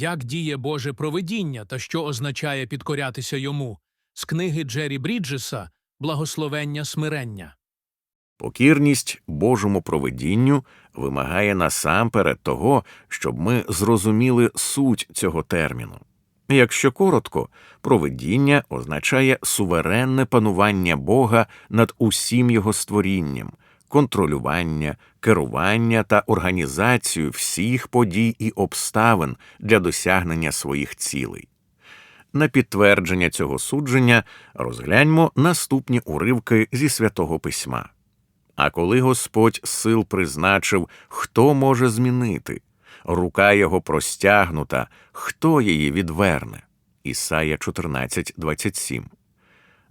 Як діє Боже провидіння та що означає підкорятися йому? З книги Джері Бріджеса Благословення смирення. Покірність Божому провидінню вимагає насамперед того, щоб ми зрозуміли суть цього терміну. Якщо коротко, провидіння означає суверенне панування Бога над усім його створінням, контролювання, керування та організацію всіх подій і обставин для досягнення своїх цілей. На підтвердження цього судження розгляньмо наступні уривки зі святого письма. А коли Господь сил призначив, хто може змінити, рука його простягнута, хто її відверне? Ісая 14:27.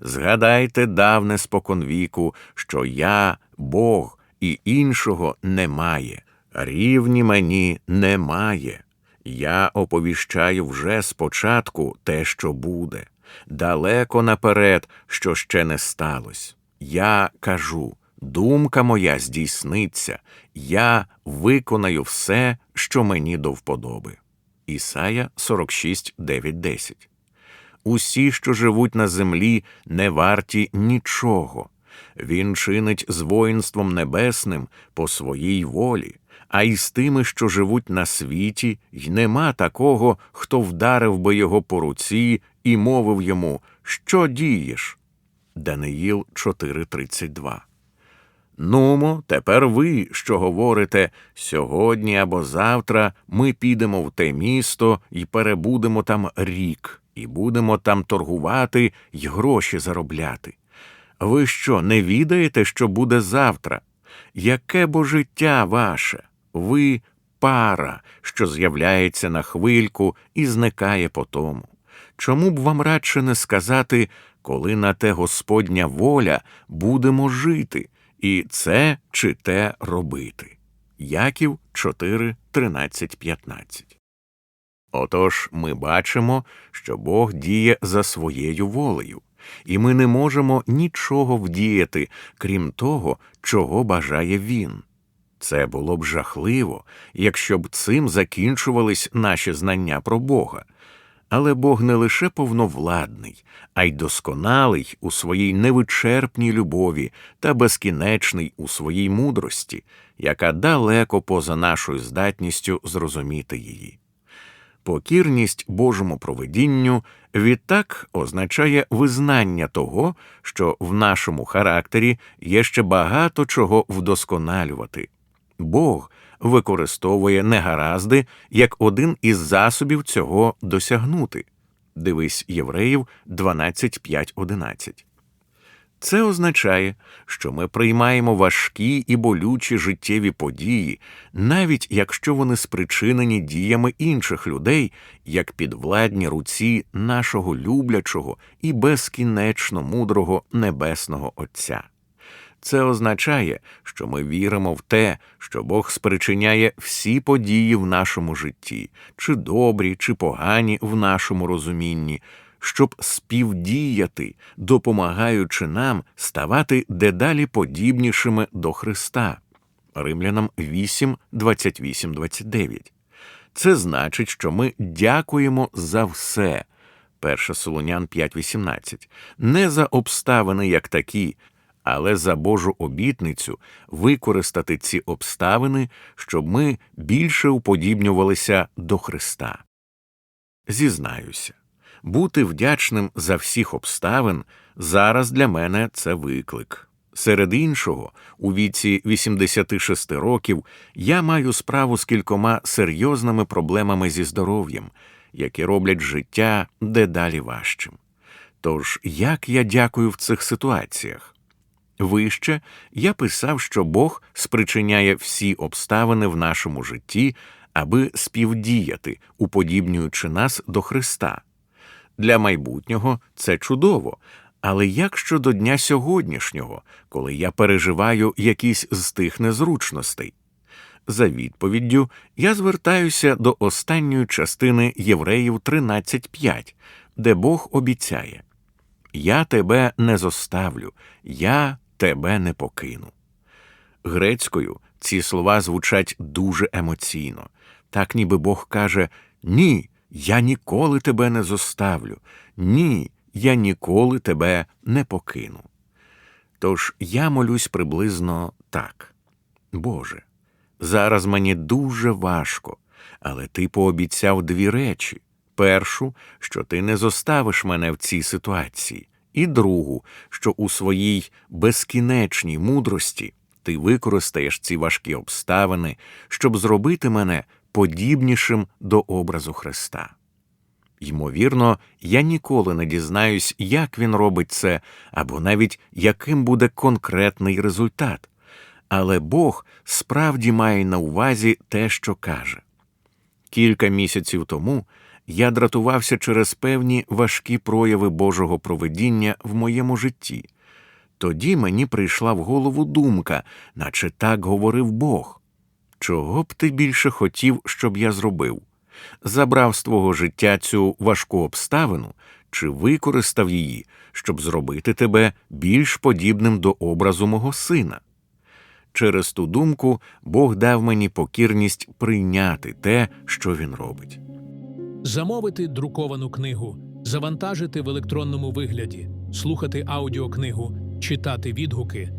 Згадайте давне споконвіку, що я Бог і іншого немає, рівні мені немає. Я оповіщаю вже спочатку те, що буде, далеко наперед, що ще не сталося. Я кажу, думка моя здійсниться, я виконаю все, що мені до вподоби. Ісая 46, 9, 10. Усі, що живуть на землі, не варті нічого. Він чинить з воїнством небесним по своїй волі, а й з тими, що живуть на світі, й нема такого, хто вдарив би його по руці і мовив йому, що дієш. Даниїл 4.32 Нумо, тепер ви, що говорите, сьогодні або завтра ми підемо в те місто і перебудемо там рік, і будемо там торгувати й гроші заробляти. Ви що, не відаєте, що буде завтра? Яке бо життя ваше? Ви пара, що з'являється на хвильку і зникає по тому. Чому б вам радше не сказати, коли на те Господня воля будемо жити, і це чи те робити? Яків 4, 13, 15 Отож ми бачимо, що Бог діє за своєю волею, і ми не можемо нічого вдіяти, крім того, чого бажає Він. Це було б жахливо, якщо б цим закінчувались наші знання про Бога. Але Бог не лише повновладний, а й досконалий у своїй невичерпній любові та безкінечний у своїй мудрості, яка далеко поза нашою здатністю зрозуміти її. Покірність Божому провидінню відтак означає визнання того, що в нашому характері є ще багато чого вдосконалювати. Бог використовує негаразди як один із засобів цього досягнути. Дивись Євреїв 12.5.11. Це означає, що ми приймаємо важкі і болючі життєві події, навіть якщо вони спричинені діями інших людей, як підвладні руці нашого люблячого і безкінечно мудрого Небесного Отця. Це означає, що ми віримо в те, що Бог спричиняє всі події в нашому житті, чи добрі, чи погані в нашому розумінні, щоб співдіяти, допомагаючи нам ставати дедалі подібнішими до Христа. Римлянам 8, 28, 29. Це значить, що ми дякуємо за все. 1 Солонян 5.18. Не за обставини як такі, але за Божу обітницю використати ці обставини, щоб ми більше уподібнювалися до Христа. Зізнаюся, бути вдячним за всіх обставин зараз для мене це виклик. Серед іншого, у віці 86 років я маю справу з кількома серйозними проблемами зі здоров'ям, які роблять життя дедалі важчим. Тож як я дякую в цих ситуаціях? Вище я писав, що Бог спричиняє всі обставини в нашому житті, аби співдіяти, уподібнюючи нас до Христа. Для майбутнього це чудово, але як щодо дня сьогоднішнього, коли я переживаю якісь з тих незручностей? За відповіддю я звертаюся до останньої частини Євреїв 13.5, де Бог обіцяє Я тебе не зоставлю, я тебе не покину. Грецькою ці слова звучать дуже емоційно, так ніби Бог каже Ні, Я ніколи тебе не зоставлю. Ні, я ніколи тебе не покину. Тож я молюсь приблизно так. Боже, зараз мені дуже важко, але ти пообіцяв дві речі: першу, що ти не зоставиш мене в цій ситуації, і другу, що у своїй безкінечній мудрості ти використаєш ці важкі обставини, щоб зробити мене подібнішим до образу Христа. Ймовірно, я ніколи не дізнаюсь, як він робить це, або навіть яким буде конкретний результат. Але Бог справді має на увазі те, що каже. Кілька місяців тому я дратувався через певні важкі прояви Божого провидіння в моєму житті. Тоді мені прийшла в голову думка, наче так говорив Бог. Чого б ти більше хотів, щоб я зробив? Забрав з твого життя цю важку обставину чи використав її, щоб зробити тебе більш подібним до образу мого сина? Через ту думку Бог дав мені покірність прийняти те, що він робить. Замовити друковану книгу, завантажити в електронному вигляді, слухати аудіокнигу, читати відгуки